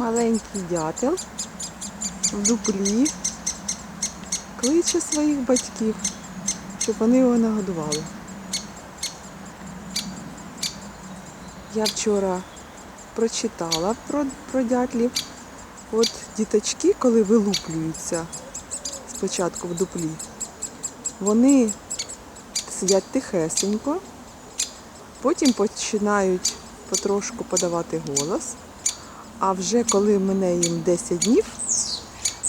Маленький дятел в дуплі кличе своїх батьків, щоб вони його нагодували. Я вчора прочитала про, про дятлів. От діточки, коли вилуплюються спочатку в дуплі, вони сидять тихесенько, потім починають потрошку подавати голос. А вже коли мине їм 10 днів,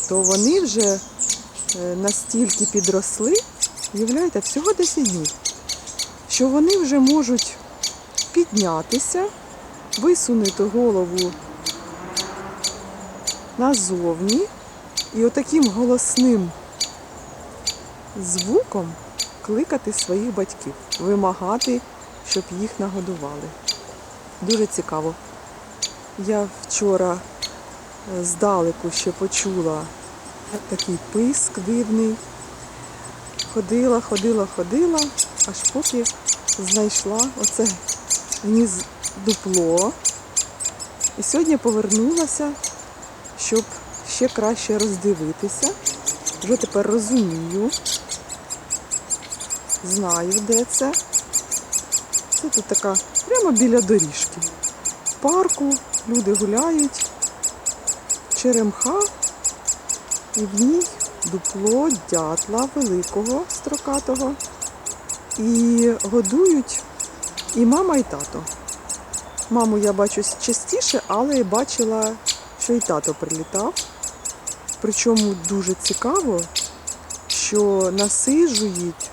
то вони вже е, настільки підросли, уявляєте, всього 10 днів, що вони вже можуть піднятися, висунути голову назовні і отаким голосним звуком кликати своїх батьків, вимагати, щоб їх нагодували. Дуже цікаво. Я вчора е, здалеку ще почула такий писк дивний. Ходила, ходила, ходила, аж поки знайшла оце вниз дупло. І сьогодні повернулася, щоб ще краще роздивитися. Вже тепер розумію, знаю, де це. Це тут така прямо біля доріжки. Парку люди гуляють, черемха, і в ній дупло дятла великого строкатого. І годують і мама, і тато. Маму я бачу частіше, але бачила, що і тато прилітав. Причому дуже цікаво, що насиджують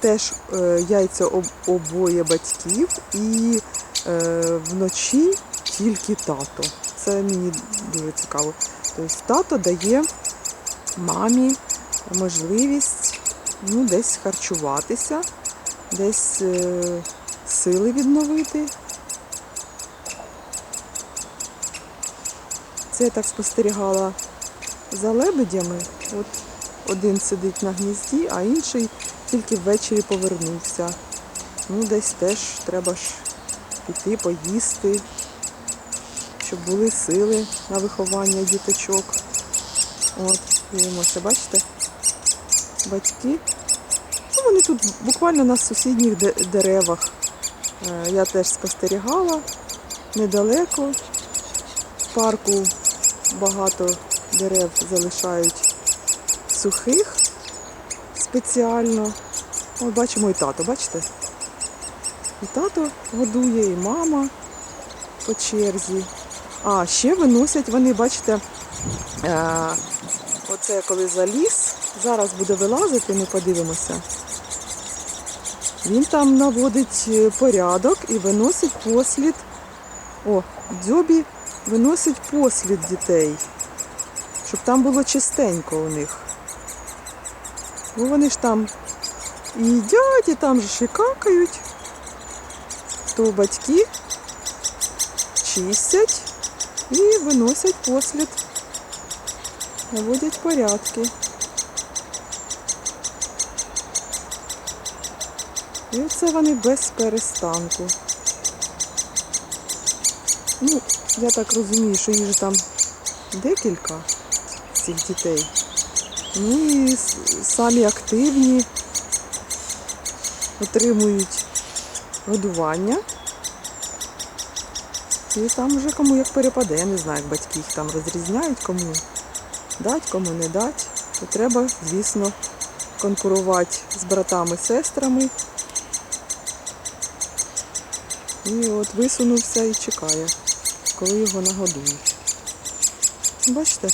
теж е, яйця об- обоє батьків і е, вночі тільки тато. Це мені дуже цікаво. Тобто тато дає мамі можливість ну, десь харчуватися, десь е, сили відновити. Це я так спостерігала за лебедями. От один сидить на гнізді, а інший тільки ввечері повернувся. Ну, десь теж треба ж піти, поїсти, щоб були сили на виховання діточок. От, дивимося, бачите? Батьки. Ну, вони тут буквально на сусідніх деревах. Е, Я теж спостерігала недалеко. В парку багато дерев залишають сухих спеціально. От бачимо і тато, бачите? І тато годує, і мама по черзі. А, ще виносять вони, бачите, е, оце коли заліз, зараз буде вилазити, ми подивимося. Він там наводить е, порядок і виносить послід. О, дзьобі виносить послід дітей, щоб там було чистенько у них. Бо вони ж там і їдять, і там ж і какають. То батьки чистять і виносять послід, наводять порядки. І оце вони без перестанку. Ну, я так розумію, що їх там декілька цих дітей. Ну і самі активні отримують годування. І там вже кому як перепаде, я не знаю, як батьки їх там розрізняють, кому дать, кому не дать. То треба, звісно, конкурувати з братами, сестрами. І от висунувся і чекає, коли його нагодують. Бачите,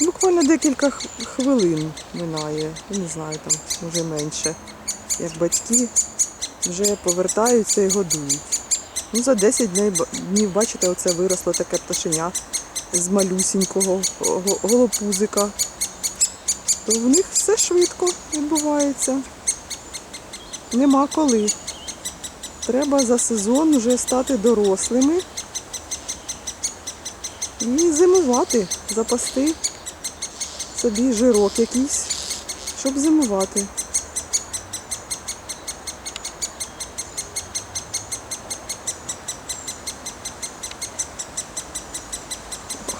буквально декілька хвилин минає, не знаю, там може менше, як батьки вже повертаються і годують. Ну, за 10 днів, бачите, оце виросло таке пташеня з малюсінького голопузика. То в них все швидко відбувається. Нема коли. Треба за сезон вже стати дорослими і зимувати, запасти собі жирок якийсь, щоб зимувати.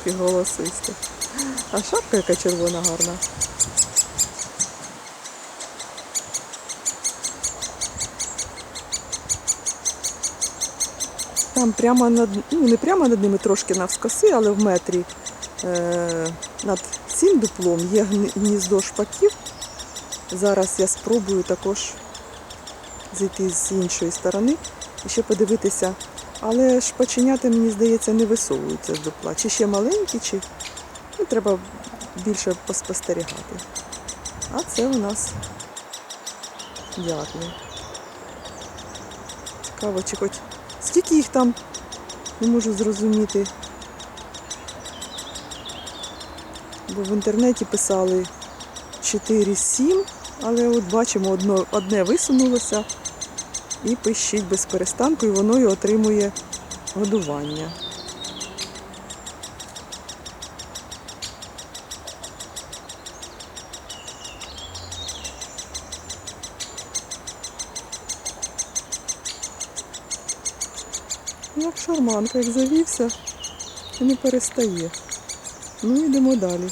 Такий голосистий. А шапка яка червона гарна. Там прямо над, ну не прямо над ними трошки навскоси, але в метрі е, над цим дуплом є гніздо шпаків. Зараз я спробую також зайти з іншої сторони і ще подивитися. Але шпаченята, мені здається, не висовуються з дупла. Чи ще маленькі, чи ну, треба більше поспостерігати. А це у нас дятли. Цікаво, чи хоч скільки їх там, не можу зрозуміти. Бо в інтернеті писали 4-7, але от бачимо, одно, одне висунулося і пищить без перестанку, і воно і отримує годування. Як шарманка, як завівся не перестає. Ну, йдемо далі.